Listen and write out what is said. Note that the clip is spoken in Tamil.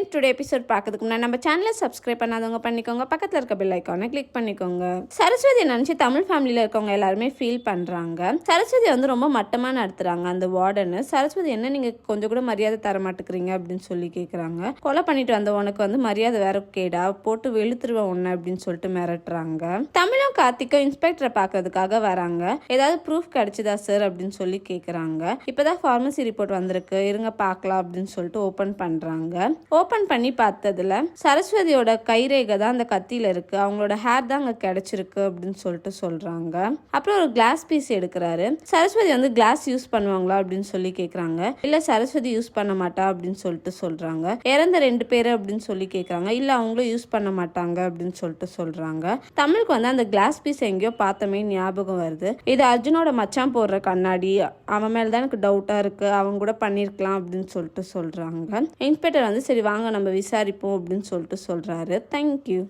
ஃப்ரெண்ட்ஸ் டுடே எபிசோட் பார்க்கறதுக்கு முன்னாடி நம்ம சேனலை சப்ஸ்கிரைப் பண்ணாதவங்க பண்ணிக்கோங்க. பக்கத்தில் இருக்க பெல் ஐக்கானை கிளிக் பண்ணிக்கோங்க. சரஸ்வதி நினச்சி தமிழ் ஃபேமிலியில் இருக்கவங்க எல்லாருமே ஃபீல் பண்ணுறாங்க சரஸ்வதி வந்து ரொம்ப மட்டமாக நடத்துகிறாங்க அந்த வார்டனு சரஸ்வதி என்ன நீங்கள் கொஞ்சம் கூட மரியாதை தர மாட்டேங்கிறீங்க? அப்படின்னு சொல்லி கேட்குறாங்க கொலை பண்ணிட்டு வந்த உனக்கு வந்து மரியாதை வேற கேடா? போட்டு வெளுத்துருவேன் ஒன்று அப்படின்னு சொல்லிட்டு மிரட்டுறாங்க. தமிழும் கார்த்திக்கும் இன்ஸ்பெக்டரை பார்க்கறதுக்காக வராங்க. ஏதாவது ப்ரூஃப் கிடைச்சதா சார் அப்படின்னு சொல்லி கேட்குறாங்க இப்போதான் ஃபார்மசி ரிப்போர்ட் வந்திருக்கு. இருங்க பார்க்கலாம் அப்படின்னு சொல்லிட்டு ஓப்பன் பண்ணுறாங்க ஓப்பன் பண்ணி பார்த்ததுல சரஸ்வதியோட கைரேகை தான் அந்த கத்தியில இருக்கு. அவங்களோட ஹேர் தான் அங்கே கிடைச்சிருக்கு அப்படின்னு சொல்லிட்டு சொல்றாங்க. அப்புறம் ஒரு கிளாஸ் பீஸ் எடுக்கிறாரு. சரஸ்வதி வந்து கிளாஸ் யூஸ் பண்ணுவாங்களா அப்படின்னு சொல்லி கேட்குறாங்க இல்ல சரஸ்வதி யூஸ் பண்ண மாட்டா அப்படின்னு சொல்லிட்டு சொல்றாங்க. இறந்த ரெண்டு பேர் அப்படின்னு சொல்லி கேட்குறாங்க இல்ல அவங்களும் யூஸ் பண்ண மாட்டாங்க அப்படின்னு சொல்லிட்டு சொல்றாங்க. தமிழுக்கு வந்து அந்த கிளாஸ் பீஸ் எங்கேயோ பார்த்தமே ஞாபகம் வருது. இது அர்ஜுனோட மச்சான் போடுற கண்ணாடி. அவன் மேலதான் எனக்கு டவுட்டா இருக்கு. அவங்க கூட பண்ணியிருக்கலாம் அப்படின்னு சொல்லிட்டு சொல்றாங்க. இன்ஸ்பெக்டர் வந்து சரி வாங்க நம்ம விசாரிப்போம் அப்படின்னு சொல்லிட்டு சொல்கிறாரு தேங்க்யூ